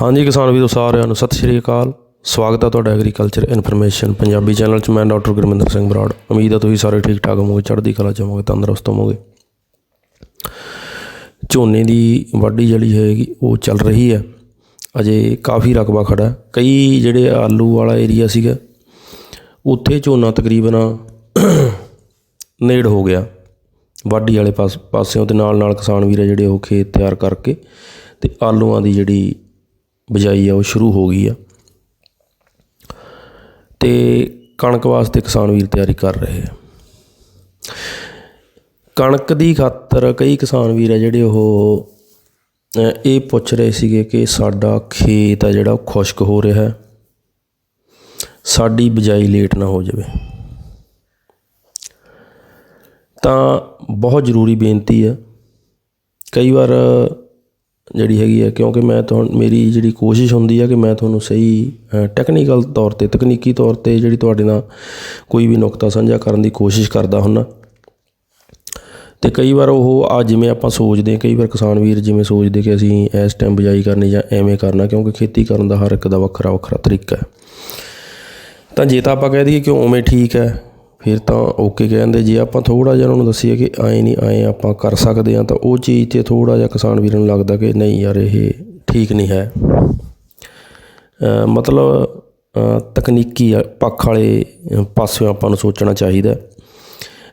ਹਾਂਜੀ ਕਿਸਾਨ ਵੀਰੋ ਸਾਰਿਆਂ ਨੂੰ ਸਤਿ ਸ਼੍ਰੀ ਅਕਾਲ। ਸਵਾਗਤ ਹੈ ਤੁਹਾਡਾ ਐਗਰੀਕਲਚਰ ਇਨਫੋਰਮੇਸ਼ਨ ਪੰਜਾਬੀ ਚੈਨਲ 'ਚ। ਮੈਂ ਡਾਕਟਰ ਗੁਰਮਿੰਦਰ ਸਿੰਘ ਬਰਾੜ। ਉਮੀਦ ਹੈ ਤੁਸੀਂ ਸਾਰੇ ਠੀਕ ਠਾਕ ਹੋਵੋਗੇ, ਚੜ੍ਹਦੀ ਕਲਾ 'ਚ ਹੋਵੋਗੇ, ਤੰਦਰੁਸਤ ਹੋਵੋਗੇ। ਝੋਨੇ ਦੀ ਵਾਢੀ ਜਿਹੜੀ ਹੈਗੀ, ਉਹ ਚੱਲ ਰਹੀ ਹੈ। ਅਜੇ ਕਾਫੀ ਰਕਬਾ ਖੜਾ ਕਈ ਜਿਹੜੇ ਆਲੂ ਵਾਲਾ ਏਰੀਆ ਸੀਗਾ, ਉੱਥੇ ਝੋਨਾ ਤਕਰੀਬਨ ਨੇੜ ਹੋ ਗਿਆ। ਵਾਢੀ ਵਾਲੇ ਪਾਸ ਪਾਸਿਓਂ ਤੇ ਨਾਲ ਨਾਲ ਕਿਸਾਨ ਵੀਰ ਆ ਜਿਹੜੇ ਉਹ ਖੇਤ ਤਿਆਰ ਕਰਕੇ ਤੇ ਆਲੂਆਂ ਦੀ ਜਿਹੜੀ ਬਿਜਾਈ ਆ, ਉਹ ਸ਼ੁਰੂ ਹੋ ਗਈ ਆ। ਤੇ ਕਣਕ ਵਾਸਤੇ ਕਿਸਾਨ ਵੀਰ ਤਿਆਰੀ ਕਰ ਰਹੇ ਆ। ਕਣਕ ਦੀ ਖਾਤਰ ਕਈ ਕਿਸਾਨ ਵੀਰ ਆ ਜਿਹੜੇ ਉਹ ਇਹ ਪੁੱਛ ਰਹੇ ਸੀਗੇ ਕਿ ਸਾਡਾ ਖੇਤ ਆ ਜਿਹੜਾ, ਉਹ ਖੁਸ਼ਕ ਹੋ ਰਿਹਾ ਹੈ। ਸਾਡੀ ਬਿਜਾਈ ਲੇਟ ਨਾ ਹੋ ਜਾਵੇ। ਤਾਂ ਬਹੁਤ ਜ਼ਰੂਰੀ ਬੇਨਤੀ ਆ। ਕਈ ਵਾਰ ਜਿਹੜੀ ਹੈਗੀ ਹੈ ਕਿਉਂਕਿ ਮੈਂ ਤੁਹਾਨੂੰ ਮੇਰੀ ਜਿਹੜੀ ਕੋਸ਼ਿਸ਼ ਹੁੰਦੀ ਹੈ ਕਿ ਮੈਂ ਤੁਹਾਨੂੰ ਸਹੀ ਟੈਕਨੀਕਲ ਤੌਰ ਤੇ ਤਕਨੀਕੀ ਤੌਰ ਤੇ ਜਿਹੜੀ ਤੁਹਾਡੇ ਨਾਲ ਕੋਈ ਵੀ ਨੁਕਤਾ ਸਾਂਝਾ ਕਰਨ ਦੀ ਕੋਸ਼ਿਸ਼ ਕਰਦਾ ਹੁੰਨਾ। ਤੇ ਕਈ ਵਾਰ ਉਹ ਆ ਜਿਵੇਂ ਆਪਾਂ ਸੋਚਦੇ ਹਾਂ, ਕਈ ਵਾਰ ਕਿਸਾਨ ਵੀਰ ਜਿਵੇਂ ਸੋਚਦੇ ਕਿ ਅਸੀਂ ਇਸ ਟਾਈਮ ਬਿਜਾਈ ਕਰਨੀ ਜਾਂ ਐਵੇਂ ਕਰਨਾ ਕਿਉਂਕਿ ਖੇਤੀ ਕਰਨ ਦਾ ਹਰ ਇੱਕ ਦਾ ਵੱਖਰਾ ਵੱਖਰਾ ਤਰੀਕਾ ਹੈ। ਤਾਂ ਜੇ ਤਾਂ ਆਪਾਂ ਕਹਿ ਦਈਏ ਕਿ ਉਵੇਂ ਠੀਕ ਹੈ ਫਿਰ ਤਾਂ ਓਕੇ ਕਹਿੰਦੇ, ਜੇ ਆਪਾਂ ਥੋੜਾ ਜਿਹਾ ਉਹਨਾਂ ਨੂੰ ਦੱਸੀਏ ਕਿ ਐਂ ਨਹੀਂ, ਐਂ ਆਪਾਂ ਕਰ ਸਕਦੇ ਹਾਂ, ਤਾਂ ਉਹ ਚੀਜ਼ ਤੇ ਥੋੜਾ ਜਿਹਾ ਕਿਸਾਨ ਵੀਰਾਂ ਨੂੰ ਲੱਗਦਾ ਕਿ ਨਹੀਂ ਯਾਰ, ਇਹ ਠੀਕ ਨਹੀਂ ਹੈ। ਮਤਲਬ ਤਕਨੀਕੀ ਪੱਖ ਵਾਲੇ ਪਾਸਿਓਂ ਆਪਾਂ ਨੂੰ ਸੋਚਣਾ ਚਾਹੀਦਾ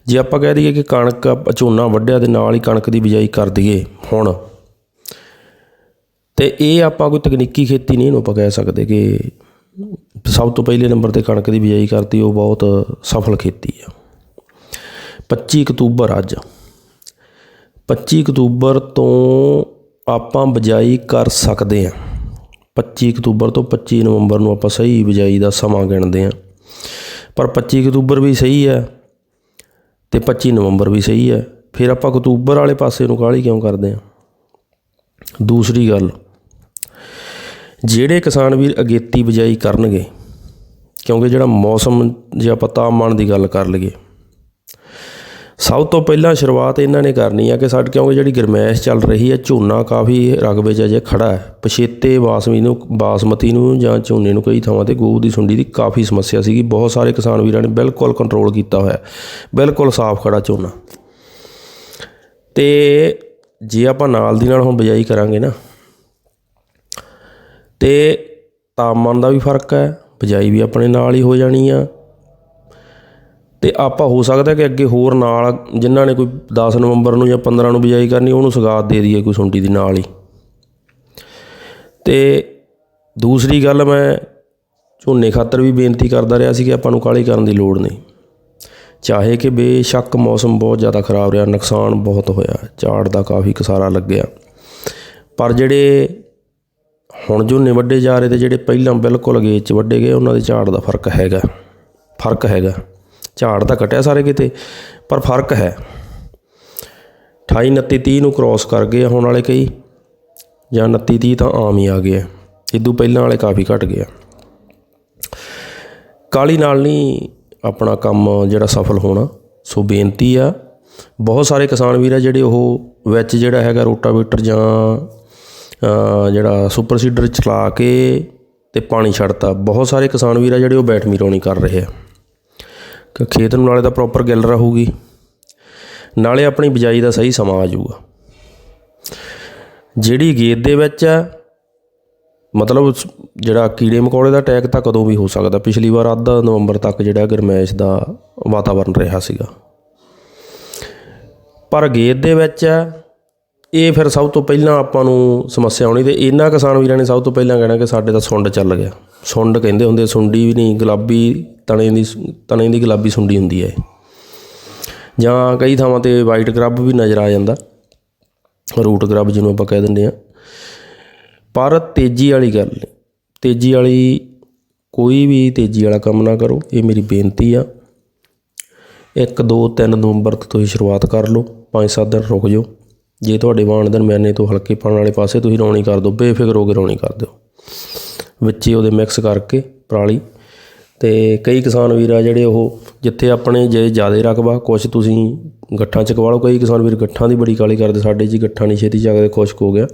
ਜੇ ਆਪਾਂ ਕਹਿ ਦਈਏ ਕਿ ਕਣਕ ਝੋਨਾ ਵੱਢਿਆ ਦੇ ਨਾਲ ਹੀ ਕਣਕ ਦੀ ਬਿਜਾਈ ਕਰ ਦਈਏ ਹੁਣ, ਤੇ ਇਹ ਆਪਾਂ ਕੋਈ ਤਕਨੀਕੀ ਖੇਤੀ ਨਹੀਂ ਇਹਨੂੰ ਆਪਾਂ ਕਹਿ ਸਕਦੇ ਕਿ ਸਭ ਤੋਂ ਪਹਿਲੇ ਨੰਬਰ ਤੇ ਕਣਕ ਦੀ ਬਿਜਾਈ ਕਰਤੀ, ਉਹ ਬਹੁਤ ਸਫਲ ਖੇਤੀ ਆ। 25 ਅਕਤੂਬਰ ਅੱਜ। 25 ਅਕਤੂਬਰ ਤੋਂ ਆਪਾਂ ਬਿਜਾਈ ਕਰ ਸਕਦੇ ਆ। 25 ਅਕਤੂਬਰ ਤੋਂ 25 ਨਵੰਬਰ ਨੂੰ ਆਪਾਂ ਸਹੀ ਬਿਜਾਈ ਦਾ ਸਮਾਂ ਗਿਣਦੇ ਆ। ਪਰ 25 ਅਕਤੂਬਰ ਵੀ ਸਹੀ ਹੈ ਤੇ 25 ਨਵੰਬਰ ਵੀ ਸਹੀ ਹੈ ਫਿਰ ਆਪਾਂ ਅਕਤੂਬਰ ਵਾਲੇ ਪਾਸੇ ਨੂੰ ਕਾਹਲੀ ਕਿਉਂ ਕਰਦੇ ਆ? ਦੂਸਰੀ ਗੱਲ ਜਿਹੜੇ ਕਿਸਾਨ ਵੀਰ ਅਗੇਤੀ ਬਿਜਾਈ ਕਰਨਗੇ, ਕਿਉਂਕਿ ਜਿਹੜਾ ਮੌਸਮ ਜੇ ਆਪਾਂ ਤਾਪਮਾਨ ਦੀ ਗੱਲ ਕਰ ਲਈਏ, ਸਭ ਤੋਂ ਪਹਿਲਾਂ ਸ਼ੁਰੂਆਤ ਇਹਨਾਂ ਨੇ ਕਰਨੀ ਆ ਕਿ ਸਾਡੇ, ਕਿਉਂਕਿ ਜਿਹੜੀ ਗਰਮੈਸ਼ ਚੱਲ ਰਹੀ ਹੈ ਝੋਨਾ ਕਾਫੀ ਰਕਬੇ 'ਚ ਅਜੇ ਖੜਾ ਹੈ। ਪਛੇਤੇ ਬਾਸਮਤੀ ਨੂੰ ਬਾਸਮਤੀ ਨੂੰ ਜਾਂ ਝੋਨੇ ਨੂੰ ਕਈ ਥਾਵਾਂ ਤੇ ਗੋਹ ਦੀ ਸੁੰਡੀ ਦੀ ਕਾਫੀ ਸਮੱਸਿਆ ਸੀਗੀ। ਬਹੁਤ ਸਾਰੇ ਕਿਸਾਨ ਵੀਰਾਂ ਨੇ ਬਿਲਕੁਲ ਕੰਟਰੋਲ ਕੀਤਾ ਹੋਇਆ, ਬਿਲਕੁਲ ਸਾਫ਼ ਖੜਾ ਝੋਨਾ। ਤੇ ਜੇ ਆਪਾਂ ਨਾਲ ਦੀ ਨਾਲ ਹੁਣ ਬਿਜਾਈ ਕਰਾਂਗੇ ਨਾ ਅਤੇ ਤਾਪਮਾਨ ਦਾ ਵੀ ਫ਼ਰਕ ਹੈ, ਬਿਜਾਈ ਵੀ ਆਪਣੇ ਨਾਲ ਹੀ ਹੋ ਜਾਣੀ ਆ। ਅਤੇ ਆਪਾਂ ਹੋ ਸਕਦਾ ਕਿ ਅੱਗੇ ਹੋਰ ਨਾਲ ਜਿਨ੍ਹਾਂ ਨੇ ਕੋਈ 10 ਨਵੰਬਰ ਨੂੰ ਜਾਂ 15 ਨੂੰ ਬਿਜਾਈ ਕਰਨੀ, ਉਹਨੂੰ ਸਗਾਤ ਦੇ ਦਈਏ ਕੋਈ ਸੁੰਡੀ ਦੀ ਨਾਲ ਹੀ। ਤੇ ਦੂਸਰੀ ਗੱਲ ਮੈਂ ਝੋਨੇ ਖਾਤਰ ਵੀ ਬੇਨਤੀ ਕਰਦਾ ਰਿਹਾ ਸੀ ਕਿ ਆਪਾਂ ਨੂੰ ਕਾਹਲੀ ਕਰਨ ਦੀ ਲੋੜ ਨਹੀਂ। ਚਾਹੇ ਕਿ ਬੇਸ਼ੱਕ ਮੌਸਮ ਬਹੁਤ ਜ਼ਿਆਦਾ ਖਰਾਬ ਰਿਹਾ, ਨੁਕਸਾਨ ਬਹੁਤ ਹੋਇਆ, ਝਾੜ ਦਾ ਕਾਫੀ ਕਸਾਰਾ ਲੱਗਿਆ। ਪਰ ਜਿਹੜੇ ਹੁਣ ਝੋਨੇ ਵੱਡੇ ਜਾ ਰਹੇ ਤੇ ਜਿਹੜੇ ਪਹਿਲਾਂ ਬਿਲਕੁਲ ਅਗੇਤ 'ਚ ਵੱਡੇ ਗਏ, ਉਹਨਾਂ ਦੇ ਝਾੜ ਦਾ ਫ਼ਰਕ ਹੈਗਾ। ਫ਼ਰਕ ਹੈਗਾ। ਝਾੜ ਤਾਂ ਘਟਿਆ ਸਾਰੇ ਕਿਤੇ, ਪਰ ਫ਼ਰਕ ਹੈ। 28 29 30 ਨੂੰ ਕ੍ਰਾਸ ਕਰ ਗਏ ਹੁਣ ਵਾਲੇ ਕਈ, ਜਾਂ 29 30 ਤਾਂ ਆਮ ਹੀ ਆ ਗਏ ਆ। ਇਦੋਂ ਪਹਿਲਾਂ ਵਾਲੇ ਕਾਫੀ ਘਟ ਗਏ ਆ। ਕਾਲੀ ਨਾਲ ਨਹੀਂ ਆਪਣਾ ਕੰਮ ਜਿਹੜਾ ਸਫਲ ਹੋਣਾ, ਸੋ ਬੇਨਤੀ ਆ, ਬਹੁਤ ਸਾਰੇ ਕਿਸਾਨ ਵੀਰ ਆ ਜਿਹੜੇ ਉਹ ਵਿੱਚ ਜਿਹੜਾ ਹੈਗਾ ਰੋਟਾਵੇਟਰ ਜਾਂ ਜਿਹੜਾ ਸੁਪਰ ਸੀਡਰ ਚਲਾ ਕੇ ਤੇ ਪਾਣੀ ਛੱਡਤਾ। ਬਹੁਤ ਸਾਰੇ ਕਿਸਾਨ ਵੀਰ ਆ ਜਿਹੜੇ ਉਹ ਬੈਠਮੀ ਮੀਰੋਣੀ ਕਰ ਰਹੇ ਆ। ਕਿ ਖੇਤ ਨੂੰ ਨਾਲੇ ਤਾਂ ਪ੍ਰੋਪਰ ਗਿੱਲ ਰਹੂਗੀ। ਨਾਲੇ ਆਪਣੀ ਬਿਜਾਈ ਦਾ ਸਹੀ ਸਮਾਂ ਆ ਜਾਊਗਾ। ਜਿਹੜੀ ਗੇਦ ਦੇ ਵਿੱਚ ਆ, ਮਤਲਬ ਜਿਹੜਾ ਕੀੜੇ ਮਕੌੜੇ ਦਾ ਅਟੈਕ ਤਾਂ ਕਦੋਂ ਵੀ ਹੋ ਸਕਦਾ। ਪਿਛਲੀ ਵਾਰ ਅੱਧਾ ਨਵੰਬਰ ਤੱਕ ਜਿਹੜਾ ਗਰਮੈਸ਼ ਦਾ ਵਾਤਾਵਰਣ ਰਿਹਾ ਸੀਗਾ। ਪਰ ਗੇਦ ਦੇ ਵਿੱਚ ਇਹ ਫਿਰ ਸਭ ਤੋਂ ਪਹਿਲਾਂ ਆਪਾਂ ਨੂੰ ਸਮੱਸਿਆ ਆਉਣੀ ਤੇ ਇਹਨਾਂ ਕਿਸਾਨ ਵੀਰਾਂ ਨੇ ਸਭ ਤੋਂ ਪਹਿਲਾਂ ਕਹਿਣਾ ਕਿ ਸਾਡੇ ਤਾਂ ਸੁੰਡ ਚੱਲ ਗਿਆ। ਸੁੰਡ ਕਹਿੰਦੇ ਹੁੰਦੇ ਸੁੰਡੀ ਵੀ ਨਹੀਂ, ਗੁਲਾਬੀ ਤਣੇ ਦੀ ਸ- ਤਣੇ ਦੀ ਗੁਲਾਬੀ ਸੁੰਡੀ ਹੁੰਦੀ ਹੈ ਜਾਂ ਕਈ ਥਾਵਾਂ ਤੇ ਵਾਈਟ ਗਰੱਬ ਵੀ ਨਜ਼ਰ ਆ ਜਾਂਦਾ। ਰੂਟ ਗਰੱਬ ਜਿਹਨੂੰ ਆਪਾਂ ਕਹਿ ਦਿੰਦੇ ਆ। ਪਰ ਤੇਜ਼ੀ ਵਾਲੀ ਗੱਲ ਤੇਜ਼ੀ ਵਾਲੀ ਕੋਈ ਵੀ ਤੇਜ਼ੀ ਵਾਲਾ ਕੰਮ ਨਾ ਕਰੋ, ਇਹ ਮੇਰੀ ਬੇਨਤੀ ਆ। 1 2 3 ਨਵੰਬਰ ਤੋਂ ਤੁਸੀਂ ਸ਼ੁਰੂਆਤ ਕਰ ਲਓ 5-7 ਦਿਨ ਰੁਕ ਜਾਓ। ਜੇ ਤੁਹਾਡੇ ਵਾਣ ਦਿਨ ਮੈਨੇ ਤੋਂ ਹਲਕੇ ਪਾਣ ਵਾਲੇ ਪਾਸੇ ਤੁਸੀਂ ਰੌਣੀ ਕਰ ਦਿਓ, ਬੇਫਿਕਰ ਹੋ ਕੇ ਰੌਣੀ ਕਰ ਦਿਓ। ਵਿੱਚੇ ਉਹਦੇ ਮਿਕਸ ਕਰਕੇ ਪਰਾਲੀ ਤੇ ਕਈ ਕਿਸਾਨ ਵੀਰ ਆ ਜਿਹੜੇ ਉਹ ਜਿੱਥੇ ਆਪਣੇ ਜੇ ਜ਼ਿਆਦਾ ਰਕਬਾ, ਕੁਛ ਤੁਸੀਂ ਗੱਠਾਂ ਚ ਕਵਾ ਲਓ, ਕਈ ਕਿਸਾਨ ਵੀਰ ਗੱਠਾਂ ਦੀ ਬੜੀ ਕਾਲੀ ਕਰਦੇ, ਸਾਡੇ ਜੀ ਗੱਠਾਂ ਨਹੀਂ ਛੇਤੀ ਚੱਕਦੇ, ਖੁਸ਼ਕ ਹੋ ਗਿਆ।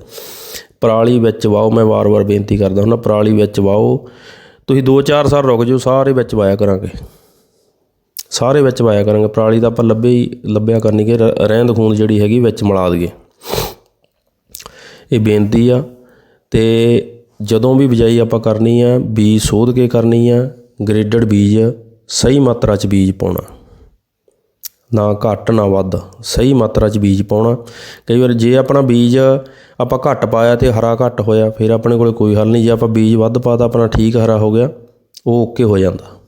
ਪਰਾਲੀ ਵਿੱਚ ਵਾਓ, ਮੈਂ ਵਾਰ-ਵਾਰ ਬੇਨਤੀ ਕਰਦਾ ਹੁੰਦਾ, ਪਰਾਲੀ ਵਿੱਚ ਵਾਓ, ਤੁਸੀਂ 2-4 ਸਾਲ ਰੁਕ ਜਾਓ, ਸਾਰੇ ਵਿੱਚ ਵਾਇਆ ਕਰਾਂਗੇ। ਸਾਰੇ ਵਿੱਚ ਪਾਇਆ ਕਰਾਂਗੇ। ਪਰਾਲੀ ਤਾਂ ਆਪਾਂ ਲੱਭੇ ਹੀ ਲੱਭਿਆ ਕਰਨੀ ਕਿ ਰਹਿੰਦ ਖੂੰਦ ਜਿਹੜੀ ਹੈਗੀ ਵਿੱਚ ਮਿਲਾ ਦਈਏ। ਇਹ ਬੇਨਤੀ ਆ ਤੇ ਜਦੋਂ ਵੀ ਬਿਜਾਈ ਆਪਾਂ ਕਰਨੀ ਆ, ਬੀਜ ਸੋਧ ਕੇ ਕਰਨੀ ਆ, ਗ੍ਰੇਡਡ ਬੀਜ, ਸਹੀ ਮਾਤਰਾ 'ਚ ਬੀਜ ਪਾਉਣਾ। ਨਾ ਘੱਟ, ਨਾ ਵੱਧ, ਸਹੀ ਮਾਤਰਾ 'ਚ ਬੀਜ ਪਾਉਣਾ। ਕਈ ਵਾਰ ਜੇ ਆਪਣਾ ਬੀਜ ਆਪਾਂ ਘੱਟ ਪਾਇਆ ਤੇ ਹਰਾ ਘੱਟ ਹੋਇਆ, ਫਿਰ ਆਪਣੇ ਕੋਲ ਕੋਈ ਹੱਲ ਨਹੀਂ। ਜੇ ਆਪਾਂ ਬੀਜ ਵੱਧ ਪਾਤਾ, ਆਪਣਾ ਠੀਕ ਹਰਾ ਹੋ ਗਿਆ, ਉਹ ਓਕੇ ਹੋ ਜਾਂਦਾ।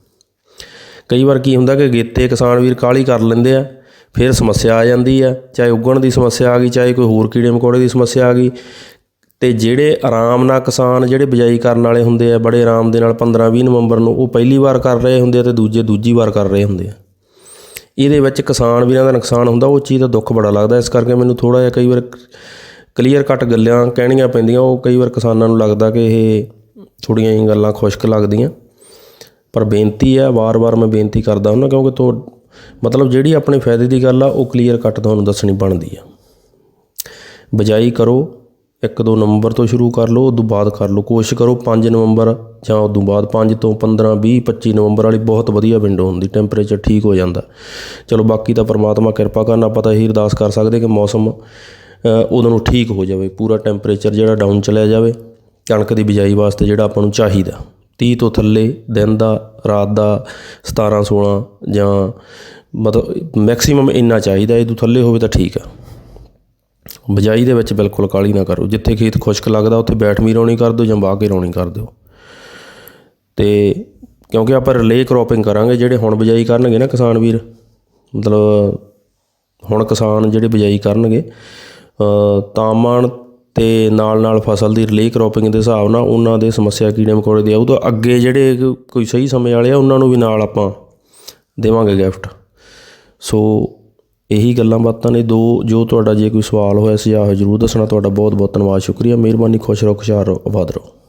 ਕਈ ਵਾਰ ਕੀ ਹੁੰਦਾ ਕਿ ਗੇਤੇ ਕਿਸਾਨ ਵੀਰ ਕਾਲੀ ਕਰ ਲੈਂਦੇ ਆ, ਫਿਰ ਸਮੱਸਿਆ ਆ ਜਾਂਦੀ ਆ, ਚਾਹੇ ਉਗਣ ਦੀ ਸਮੱਸਿਆ ਆ ਗਈ, ਚਾਹੇ ਕੋਈ ਹੋਰ ਕੀੜੇ ਮਕੌੜੇ ਦੀ ਸਮੱਸਿਆ ਆ ਗਈ, ਤੇ ਜਿਹੜੇ ਆਰਾਮ ਨਾਲ ਕਿਸਾਨ ਜਿਹੜੇ ਬਿਜਾਈ ਕਰਨ ਵਾਲੇ ਹੁੰਦੇ ਆ, ਬੜੇ ਆਰਾਮ ਦੇ ਨਾਲ 15 20 ਨਵੰਬਰ ਨੂੰ ਉਹ ਪਹਿਲੀ ਵਾਰ ਕਰ ਰਹੇ ਹੁੰਦੇ ਆ ਤੇ ਦੂਜੇ ਦੂਜੀ ਵਾਰ ਕਰ ਰਹੇ ਹੁੰਦੇ ਆ। ਇਹਦੇ ਵਿੱਚ ਕਿਸਾਨ ਵੀਰਾਂ ਦਾ ਨੁਕਸਾਨ ਹੁੰਦਾ, ਉਹ ਚੀਜ਼ ਦਾ ਦੁੱਖ ਬੜਾ ਲੱਗਦਾ, ਇਸ ਕਰਕੇ ਮੈਨੂੰ ਥੋੜਾ ਜਿਹਾ ਕਈ ਵਾਰ ਕਲੀਅਰ ਕੱਟ ਗੱਲਾਂ ਕਹਿਣੀਆਂ ਪੈਂਦੀਆਂ, ਉਹ ਕਈ ਵਾਰ ਕਿਸਾਨਾਂ ਨੂੰ ਲੱਗਦਾ ਕਿ ਇਹ ਥੋੜੀਆਂ ਜਿਹੀਆਂ ਗੱਲਾਂ ਖੁਸ਼ਕ ਲੱਗਦੀਆਂ। ਪਰ ਬੇਨਤੀ ਹੈ ਵਾਰ-ਵਾਰ ਮੈਂ ਬੇਨਤੀ ਕਰਦਾ ਹੁੰਦਾ ਕਿਉਂਕਿ ਤੋ ਮਤਲਬ ਜਿਹੜੀ ਆਪਣੇ ਫਾਇਦੇ ਦੀ ਗੱਲ ਆ ਉਹ ਕਲੀਅਰ ਕੱਟ ਤੁਹਾਨੂੰ ਦੱਸਣੀ ਬਣਦੀ ਆ। ਬਜਾਈ ਕਰੋ 1-2 ਨਵੰਬਰ ਤੋਂ ਸ਼ੁਰੂ ਕਰ ਲਓ ਉਦੋਂ ਬਾਅਦ ਕਰ ਲਓ। ਕੋਸ਼ਿਸ਼ ਕਰੋ 5 ਨਵੰਬਰ ਜਾਂ ਉਦੋਂ ਬਾਅਦ 5 ਤੋਂ 15 20 25 ਨਵੰਬਰ ਵਾਲੀ ਬਹੁਤ ਵਧੀਆ ਵਿੰਡੋ ਹੁੰਦੀ ਟੈਂਪਰੇਚਰ ਠੀਕ ਹੋ ਜਾਂਦਾ। ਚਲੋ ਬਾਕੀ ਤਾਂ ਪਰਮਾਤਮਾ ਕਿਰਪਾ ਕਰਨ ਆਪਾਂ ਤਾਂ ਇਹੀ ਅਰਦਾਸ ਕਰ ਸਕਦੇ ਕਿ ਮੌਸਮ ਅ, ਉਦੋਂ ਨੂੰ ਠੀਕ ਹੋ ਜਾਵੇ। ਪੂਰਾ ਟੈਂਪਰੇਚਰ ਜਿਹੜਾ ਡਾਊਨ ਚਲਿਆ ਜਾਵੇ ਕਣਕ ਦੀ ਬਿਜਾਈ ਵਾਸਤੇ ਜਿਹੜਾ ਆਪਾਂ ਨੂੰ ਚਾਹੀਦਾ। 30 ਤੋਂ ਥੱਲੇ ਦਿਨ ਦਾ ਰਾਤ ਦਾ 17 16 ਜਾਂ ਮਤਲਬ ਮੈਕਸਿਮਮ ਇੰਨਾ ਚਾਹੀਦਾ ਇਹ ਤੋਂ ਥੱਲੇ ਹੋਵੇ ਤਾਂ ਠੀਕ ਆ। ਬਿਜਾਈ ਦੇ ਵਿੱਚ ਬਿਲਕੁਲ ਕਾਲੀ ਨਾ ਕਰੋ। ਜਿੱਥੇ ਖੇਤ ਖੁਸ਼ਕ ਲੱਗਦਾ ਉੱਥੇ ਬੈਠਮੀ ਰੌਣੀ ਕਰ ਦਿਓ ਜਾਂ ਬਾਹ ਕੇ ਰੌਣੀ ਕਰ ਦਿਓ। ਤੇ ਕਿਉਂਕਿ ਆਪਾਂ ਰਿਲੇ ਕ੍ਰੋਪਿੰਗ ਕਰਾਂਗੇ ਜਿਹੜੇ ਹੁਣ ਬਿਜਾਈ ਕਰਨਗੇ ਨਾ ਕਿਸਾਨ ਵੀਰ ਮਤਲਬ ਹੁਣ ਕਿਸਾਨ ਜਿਹੜੇ ਬਿਜਾਈ ਕਰਨਗੇ ਅ, ਤਾਪਮਾਨ ਤੇ ਨਾਲ ਨਾਲ ਫਸਲ ਦੀ ਰਿਲੇ ਕ੍ਰੋਪਿੰਗ ਦੇ ਹਿਸਾਬ ਨਾਲ ਉਹਨਾਂ ਦੇ ਸਮੱਸਿਆ ਕੀੜੇ ਮਕੌੜੇ ਦੀ ਆਊ ਤਾਂ ਅੱਗੇ ਜਿਹੜੇ ਕੋਈ ਸਹੀ ਸਮੇਂ ਵਾਲੇ ਆ, ਉਹਨਾਂ ਨੂੰ ਵੀ ਨਾਲ ਆਪਾਂ ਦੇਵਾਂਗੇ ਗਿਫਟ ਸੋ ਇਹੀ ਗੱਲਾਂ ਬਾਤਾਂ ਨੇ। ਦੋ, ਜੋ ਤੁਹਾਡਾ ਜੇ ਕੋਈ ਸਵਾਲ ਹੋਇਆ ਸੀ ਹੋਇਆ ਜ਼ਰੂਰ ਦੱਸਣਾ। ਤੁਹਾਡਾ ਬਹੁਤ ਬਹੁਤ ਧੰਨਵਾਦ। ਸ਼ੁਕਰੀਆ। ਮਿਹਰਬਾਨੀ। ਖੁਸ਼ ਰਹੋ, ਖੁਸ਼ਹਾਲ ਰਹੋ, ਆਬਾਦ ਰਹੋ।